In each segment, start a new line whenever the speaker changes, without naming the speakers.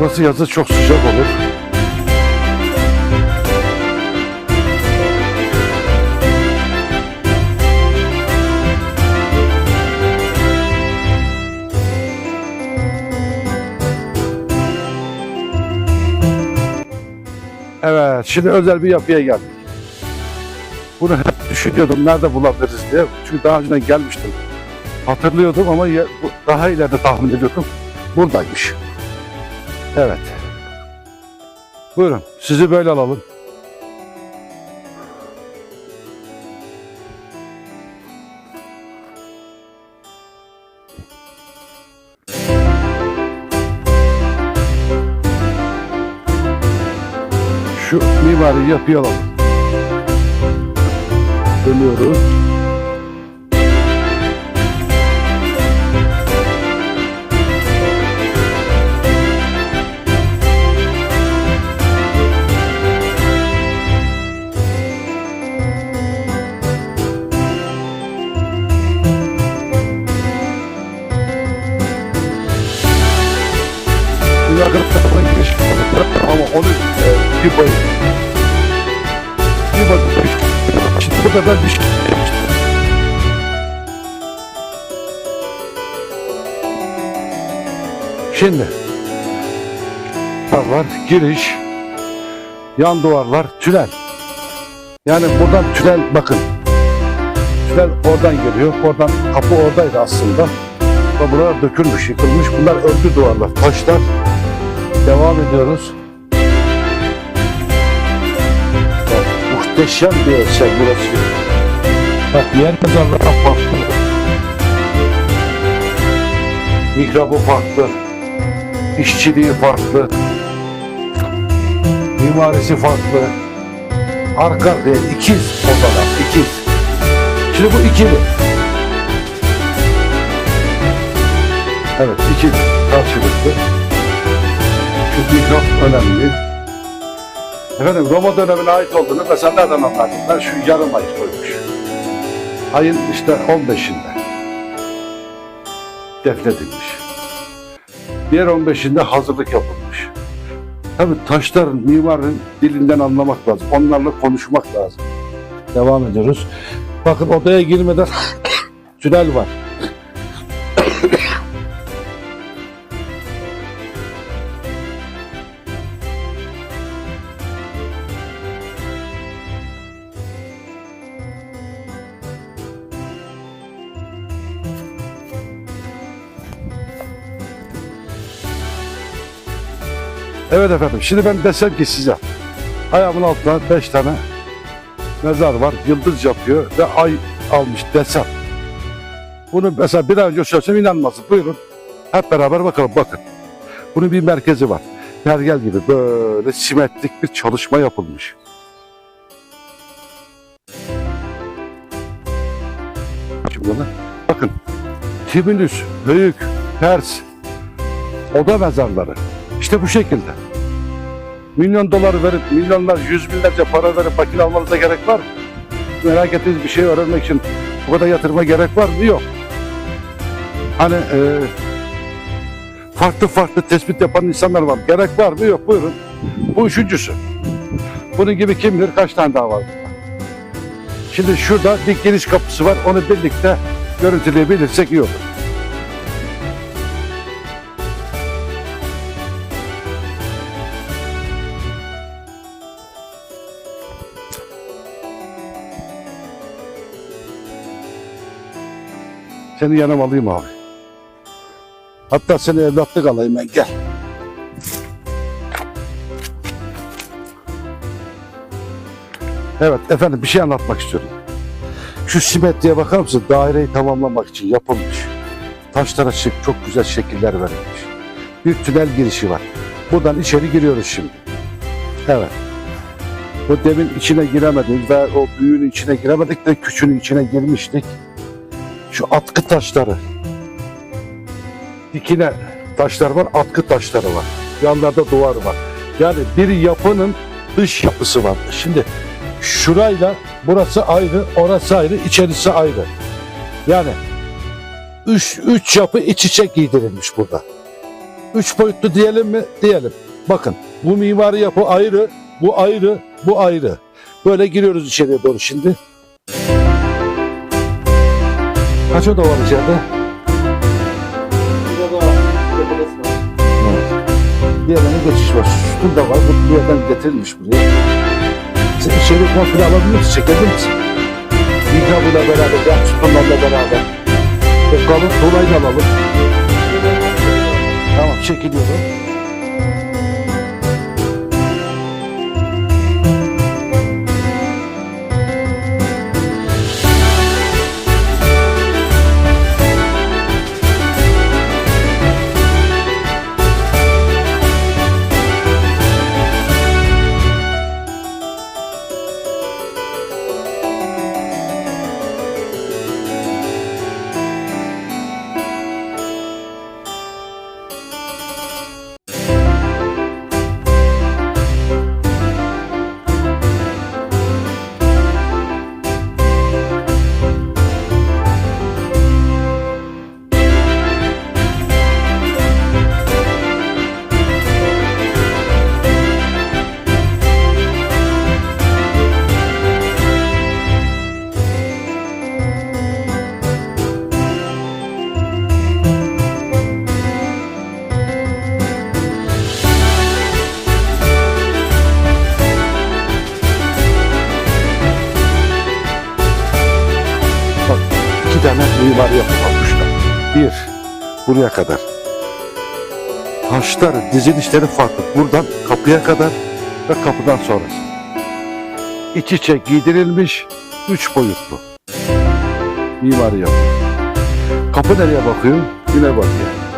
Burası yazı çok sıcak olur. Evet, şimdi özel bir yapıya geldik. Bunu hep düşünüyordum, nerede bulabiliriz diye. Çünkü daha önceden gelmiştim. Hatırlıyordum ama daha ileride tahmin ediyordum. Buradaymış. Evet. Buyurun, sizi böyle alalım. Şu mimari yapıyı alalım. Dönüyoruz. Ben bir şey Şimdi var giriş yan duvarlar tünel. Yani buradan tünel bakın. Tünel oradan geliyor. Oradan kapı oradaydı aslında. Ama buralar dökülmüş, yıkılmış. Bunlar örtü duvarlar, taşlar. Devam ediyoruz. Muhteşem bir eser burası. Bak yer mezarlığa farklı. Mihrabı farklı. İşçiliği farklı. Mimarisi farklı. Arka arkaya ikiz odalar, ikiz. Şimdi bu ikili. Evet, iki karşılıklı. Şu mihrap önemli. Efendim Roma dönemine ait olduğunu mesela nereden anladım? Şu yarım ay koymuş. Ayın işte 15'inde defnedilmiş. Diğer 15'inde hazırlık yapılmış. Tabii taşların, mimarın dilinden anlamak lazım. Onlarla konuşmak lazım. Devam ediyoruz. Bakın odaya girmeden tünel var. Evet efendim. Şimdi ben desem ki size ayağımın altına beş tane mezar var. Yıldız yapıyor ve ay almış desem. Bunu mesela bir ay önce söylesem inanmazsın. Buyurun. Hep beraber bakalım. Bakın. Bunun bir merkezi var. Pergel gibi böyle simetrik bir çalışma yapılmış. Şimdi bakın. Timinüs, Büyük, Pers, oda mezarları. İşte bu şekilde. Milyon dolar verip, milyonlar, yüz binlerce para verip makine almanıza gerek var mı? Merak ettiğiniz bir şey öğrenmek için bu kadar yatırıma gerek var mı? Yok. Hani e, farklı farklı tespit yapan insanlar var. Gerek var mı? Yok. Buyurun. Bu üçüncüsü. Bunun gibi kim bilir kaç tane daha var burada. Şimdi şurada bir giriş kapısı var. Onu birlikte görüntüleyebilirsek iyi olur. Seni yanıma alayım abi. Hatta seni evlatlık alayım ben gel. Evet efendim bir şey anlatmak istiyorum. Şu simetriye bakar mısın? Daireyi tamamlamak için yapılmış. Taşlara şık, çok güzel şekiller verilmiş. Bir tünel girişi var. Buradan içeri giriyoruz şimdi. Evet. Bu demin içine giremedik ve o büyüğün içine giremedik de küçüğün içine girmiştik. Şu atkı taşları. Dikine taşlar var, atkı taşları var. Yanlarda duvar var. Yani bir yapının dış yapısı var. Şimdi şurayla burası ayrı, orası ayrı, içerisi ayrı. Yani üç, üç yapı iç içe giydirilmiş burada. Üç boyutlu diyelim mi? Diyelim. Bakın bu mimari yapı ayrı, bu ayrı, bu ayrı. Böyle giriyoruz içeriye doğru şimdi. Kaç oda var içeride? Evet. Bir yerden geçiş var. Sütun da var. Bu bir yerden getirilmiş buraya. Sen içeri komple alabilir misin? Çekebilir misin? İkabıyla beraber, yan sütunlarla beraber. O kalın tuğlayla alalım. Tamam çekiliyorum. İki tane mimari yapı yapmışlar. Bir, buraya kadar. Taşlar, dizilişleri farklı. Buradan kapıya kadar ve kapıdan sonrası. İç içe giydirilmiş, üç boyutlu. Mimari yapı. Kapı nereye bakıyor? Güne bakıyor.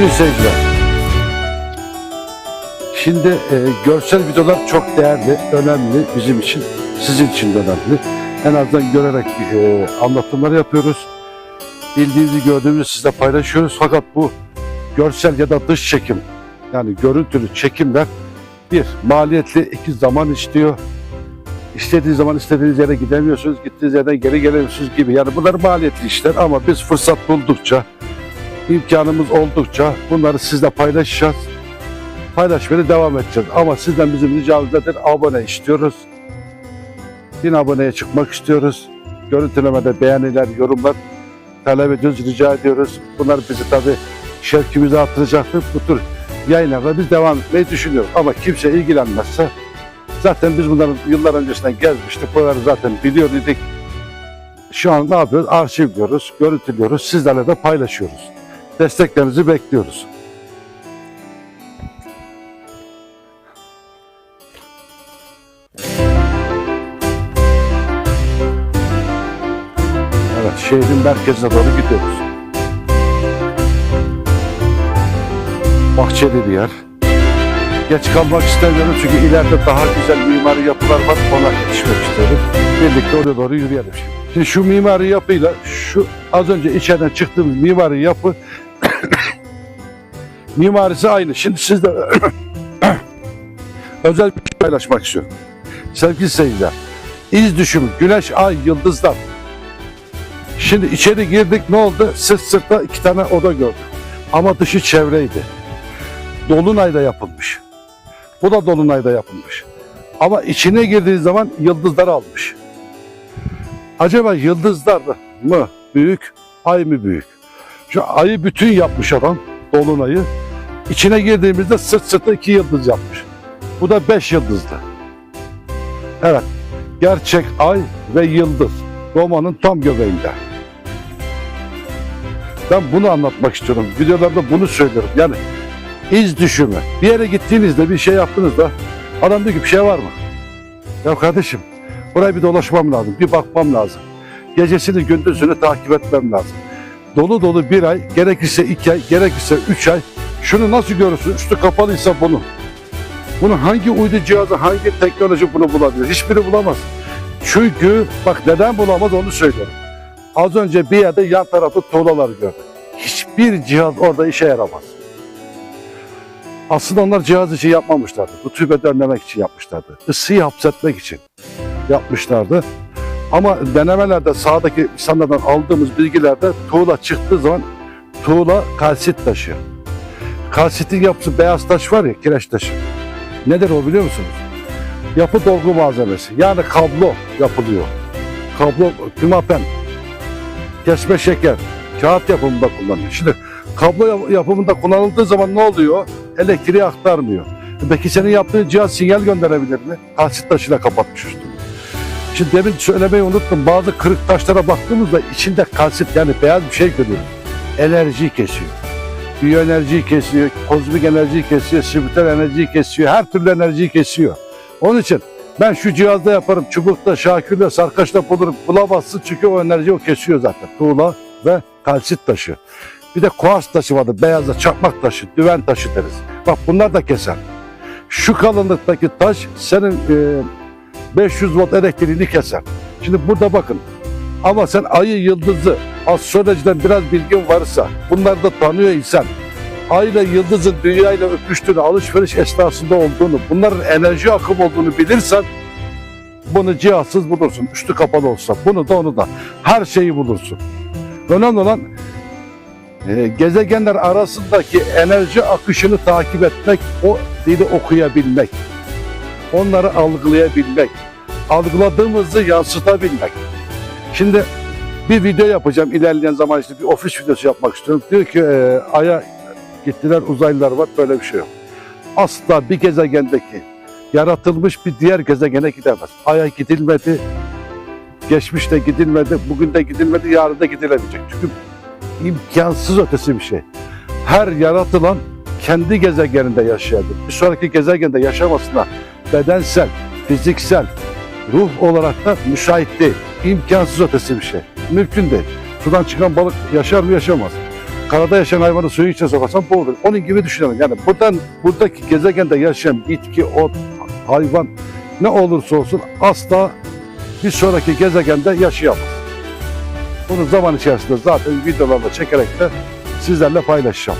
Sevgili seyirciler. Şimdi e, görsel videolar çok değerli, önemli bizim için, sizin için de önemli. En azından görerek e, anlatımlar yapıyoruz. Bildiğimizi gördüğümüzü sizle paylaşıyoruz. Fakat bu görsel ya da dış çekim, yani görüntülü çekimler bir, maliyetli, iki zaman istiyor. İstediğiniz zaman istediğiniz yere gidemiyorsunuz, gittiğiniz yerden geri gelemiyorsunuz gibi. Yani bunlar maliyetli işler ama biz fırsat buldukça, imkanımız oldukça bunları sizle paylaşacağız. Paylaşmaya devam edeceğiz. Ama sizden bizim ricamız? Abone istiyoruz. Bin aboneye çıkmak istiyoruz. Görüntülemede beğeniler, yorumlar talep ediyoruz, rica ediyoruz. Bunlar bizi tabii şevkimizi artıracaktır. Bu tür yayınlarda biz devam etmeyi düşünüyoruz. Ama kimse ilgilenmezse Zaten biz bunların yıllar öncesinden gezmiştik. Buraları zaten biliyor idik. Şu an ne yapıyoruz? Arşivliyoruz, görüntülüyoruz. Sizlerle de paylaşıyoruz. Desteklerinizi bekliyoruz. Evet, şehrin merkezine doğru gidiyoruz. Bahçeli bir yer. Geç kalmak istemiyorum çünkü ileride daha güzel mimari yapılar var. Ona yetişmek istiyorum. Birlikte oraya doğru yürüyelim şimdi. Şimdi şu mimari yapıyla şu az önce içeriden çıktığımız mimari yapı mimarisi aynı. Şimdi sizle özel bir şey paylaşmak istiyorum. Sevgili seyirciler, iz düşümü, güneş, ay, yıldızlar. Şimdi içeri girdik ne oldu? Sırt sırta iki tane oda gördük. Ama dışı çevreydi. Dolunayda yapılmış. Bu da Dolunay'da yapılmış. Ama içine girdiği zaman yıldızlar almış. Acaba yıldızlar mı büyük, ay mı büyük? Şu ayı bütün yapmış adam, Dolunay'ı. İçine girdiğimizde sırt sırta iki yıldız yapmış. Bu da beş yıldızlı. Evet, gerçek ay ve yıldız. Romanın tam göbeğinde. Ben bunu anlatmak istiyorum. Videolarda bunu söylüyorum. Yani iz düşümü. Bir yere gittiğinizde bir şey yaptığınızda adam diyor ki bir şey var mı? Ya kardeşim buraya bir dolaşmam lazım. Bir bakmam lazım. gecesini gündüzünü takip etmem lazım. Dolu dolu bir ay, gerekirse iki ay, gerekirse üç ay. Şunu nasıl görürsün? Üstü kapalıysa bunu. Bunu hangi uydu cihazı, hangi teknoloji bunu bulabilir? Hiçbiri bulamaz. Çünkü bak neden bulamaz onu söylüyorum. Az önce bir yerde yan tarafta tuğlalar gördüm. Hiçbir cihaz orada işe yaramaz. Aslında onlar cihaz için yapmamışlardı. Rutubeti önlemek için yapmışlardı. Isıyı hapsetmek için yapmışlardı. Ama denemelerde sağdaki insanlardan aldığımız bilgilerde tuğla çıktığı zaman tuğla kalsit taşı. Kalsitin yapısı beyaz taş var ya kireç taşı. Nedir o biliyor musunuz? Yapı dolgu malzemesi. Yani kablo yapılıyor. Kablo, pimapen, kesme şeker, kağıt yapımında kullanılıyor. Şimdi kablo yap- yapımında kullanıldığı zaman ne oluyor? Elektriği aktarmıyor. Peki senin yaptığın cihaz sinyal gönderebilir mi? Kalsit taşıyla kapatmış üstünü. Şimdi demin söylemeyi unuttum. Bazı kırık taşlara baktığımızda içinde kalsit yani beyaz bir şey görüyoruz. Enerjiyi kesiyor. Biyoenerjiyi kesiyor, kozmik enerjiyi kesiyor, spiritüel enerjiyi kesiyor, her türlü enerjiyi kesiyor. Onun için ben şu cihazda yaparım, çubukta, şakirle, sarkaçla bulurum. Bulamazsın çünkü o enerjiyi o kesiyor zaten. Tuğla ve kalsit taşı. Bir de kuars taşı vardı, beyazda çakmak taşı, düven taşı deriz. Bak bunlar da keser. Şu kalınlıktaki taş senin e, 500 volt elektriğini keser. Şimdi burada bakın. Ama sen ayı, yıldızı, astrolojiden biraz bilgin varsa, bunları da tanıyor insan. Ayla yıldızın dünyayla öpüştüğünü, alışveriş esnasında olduğunu, bunların enerji akım olduğunu bilirsen bunu cihazsız bulursun. Üstü kapalı olsa. Bunu da onu da. Her şeyi bulursun. Önemli olan e, gezegenler arasındaki enerji akışını takip etmek, o dili okuyabilmek, onları algılayabilmek, algıladığımızı yansıtabilmek. Şimdi bir video yapacağım ilerleyen zaman işte bir ofis videosu yapmak istiyorum. Diyor ki e, Ay'a gittiler uzaylılar var böyle bir şey yok. Asla bir gezegendeki yaratılmış bir diğer gezegene gidemez. Ay'a gidilmedi, geçmişte gidilmedi, bugün de gidilmedi, yarın da gidilemeyecek. Çünkü imkansız ötesi bir şey. Her yaratılan kendi gezegeninde yaşayabilir. Bir sonraki gezegende yaşamasına bedensel, fiziksel, ruh olarak da müsait değil. İmkansız ötesi bir şey. Mümkün değil. Sudan çıkan balık yaşar mı yaşamaz. Karada yaşayan hayvanı suyun içine sokarsan boğulur. Onun gibi düşünelim. Yani buradan buradaki gezegende yaşayan bitki, ot, hayvan ne olursa olsun asla bir sonraki gezegende yaşayamaz. Bunu zaman içerisinde zaten videolarla çekerek de sizlerle paylaşacağım.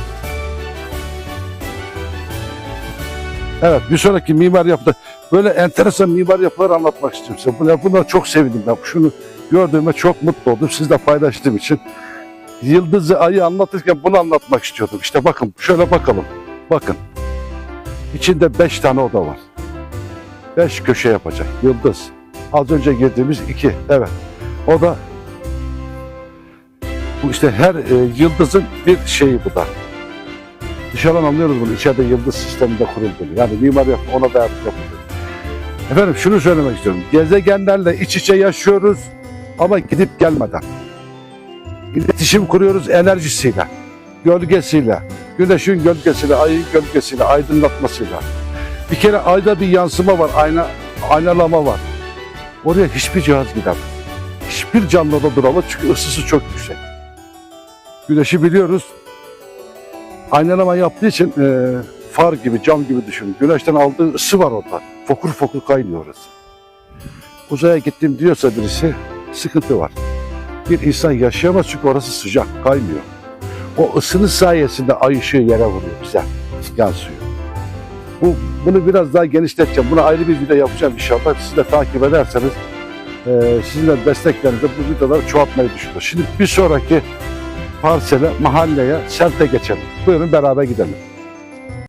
Evet bir sonraki mimar yapıda böyle enteresan mimar yapılar anlatmak istiyorum size. Bunlar, bunlar çok sevindim ben. Şunu gördüğüme çok mutlu oldum. Sizle paylaştığım için. Yıldızı, ayı anlatırken bunu anlatmak istiyordum. İşte bakın şöyle bakalım. Bakın. İçinde beş tane oda var. Beş köşe yapacak. Yıldız. Az önce girdiğimiz iki. Evet. O da bu işte her e, yıldızın bir şeyi bu da. Dışarıdan anlıyoruz bunu. İçeride yıldız sisteminde kurulduğunu. Yani mimar yapı ona dayalı yapılıyor. Efendim şunu söylemek istiyorum. Gezegenlerle iç içe yaşıyoruz ama gidip gelmeden. İletişim kuruyoruz enerjisiyle, gölgesiyle, güneşin gölgesiyle, ayın gölgesiyle, aydınlatmasıyla. Bir kere ayda bir yansıma var, ayna, aynalama var. Oraya hiçbir cihaz gidemez. Hiçbir canlı da duramaz çünkü ısısı çok yüksek. Güneşi biliyoruz. Aynalama yaptığı için e, far gibi, cam gibi düşünün. Güneşten aldığı ısı var orada. Fokur fokur kaynıyor orası. Uzaya gittim diyorsa birisi sıkıntı var. Bir insan yaşayamaz çünkü orası sıcak, kaynıyor. O ısının sayesinde ay ışığı yere vuruyor bize, yansıyor. Bu, bunu biraz daha genişleteceğim. Buna ayrı bir video yapacağım inşallah. Siz de takip ederseniz e, sizin de desteklerinizle bu videoları çoğaltmayı düşünüyorum. Şimdi bir sonraki parsele, mahalleye, semte geçelim. Buyurun beraber gidelim.